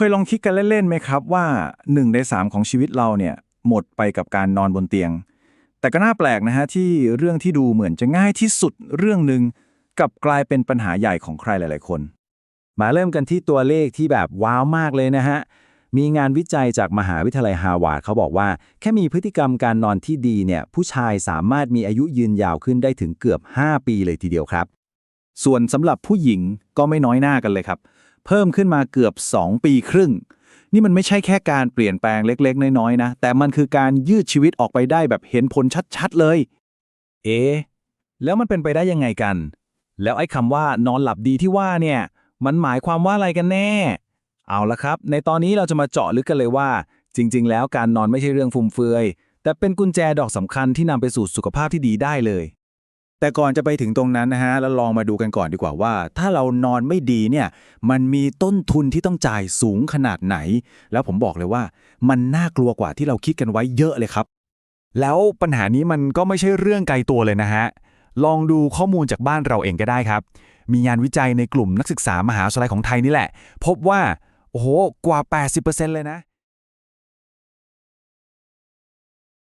เคยลองคิดกันเล่นๆไหมครับว่าหนึ่งในสามของชีวิตเราเนี่ยหมดไปกับการนอนบนเตียง แต่ก็น่าแปลกนะฮะที่เรื่องที่ดูเหมือนจะง่ายที่สุดเรื่องหนึ่งกับกลายเป็นปัญหาใหญ่ของใครหลาย ๆ คน มาเริ่มกันที่ตัวเลขที่แบบว้าวมากเลยนะฮะ มีงานวิจัยจากมหาวิทยาลัยฮาร์วาร์ดเขาบอกว่า แค่มีพฤติกรรมการนอนที่ดีเนี่ยผู้ชายสามารถมีอายุยืนยาวขึ้นได้ถึงเกือบ 5 ปีเลยทีเดียวครับ ส่วนสำหรับผู้หญิงก็ไม่น้อยหน้ากันเลยครับ เพิ่มขึ้นมาเกือบ 2 ปีครึ่ง นี่มันไม่ใช่แค่การเปลี่ยนแปลงเล็กๆ น้อยๆนะ แต่มันคือการยืดชีวิตออกไปได้แบบเห็นผลชัดๆเลย เอ๊ะแล้วมันเป็นไปได้ยังไงกัน แล้วไอ้คำว่านอนหลับดีที่ว่าเนี่ย มันหมายความว่าอะไรกันแน่ เอาละครับ ในตอนนี้เราจะมาเจาะลึกกันเลยว่า จริง ๆ แล้วการนอนไม่ใช่เรื่องฟุ่มเฟือย แต่เป็นกุญแจดอกสำคัญที่นำไปสู่สุขภาพที่ดีได้เลย แต่ก่อนจะไปถึงตรงนั้นนะฮะแล้วลองมาดูกันก่อนดีกว่าว่า ถ้าเรานอนไม่ดีเนี่ยมันมีต้นทุนที่ต้องจ่ายสูงขนาดไหน แล้วผมบอกเลยว่า มันน่ากลัวกว่าที่เราคิดกันไว้เยอะเลยครับ แล้วปัญหานี้มันก็ไม่ใช่เรื่องไกลตัวเลยนะฮะลองดูข้อมูลจากบ้านเราเองก็ได้ครับ มีงานวิจัยในกลุ่มนักศึกษามหาวิทยาลัยของไทยนี่แหละ พบว่าโอ้โหกว่า 80%เลยนะ